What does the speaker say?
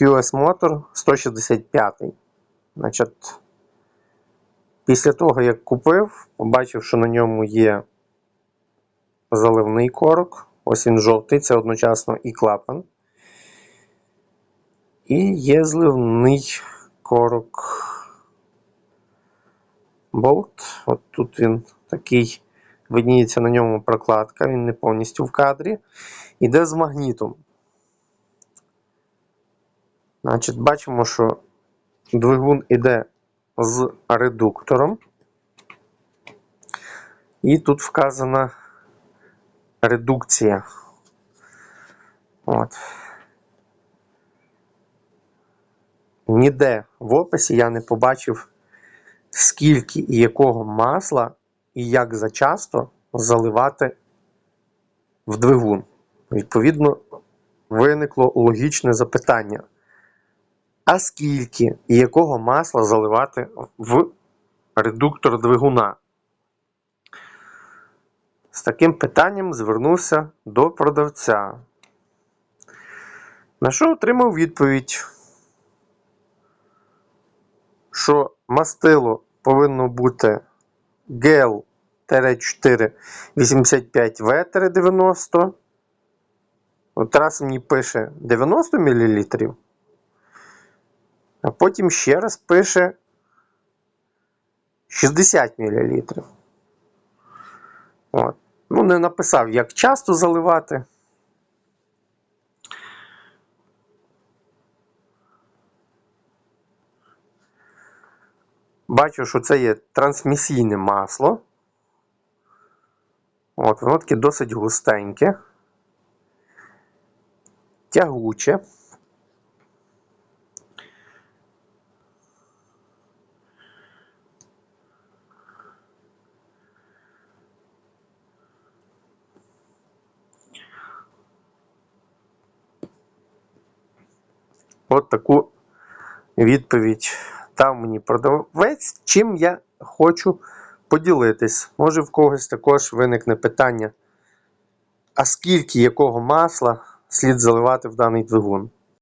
QS Motor 165. Значить, після того, як купив, побачив, що на ньому є заливний корок. Ось він жовтий, це одночасно і клапан. І є зливний корок. Болт. От тут він такий, видніється на ньому прокладка, він не повністю в кадрі. Іде з магнітом. Значить, бачимо, що двигун іде з редуктором. І тут вказана редукція. От. Ніде в описі я не побачив, скільки і якого масла і як зачасто заливати в двигун. Відповідно, виникло логічне запитання. А скільки і якого масла заливати в редуктор двигуна? З таким питанням звернувся до продавця. На що отримав відповідь, що мастило повинно бути гел 4 85В-90. От раз мені пише 90 мл, а потім ще раз пише 60 мл. От. Ну, не написав, як часто заливати. Бачу, що це є трансмісійне масло. От, воно таке досить густеньке, тягуче. От таку відповідь дав мені продавець, чим я хочу поділитись. Може в когось також виникне питання, а скільки якого масла слід заливати в даний двигун.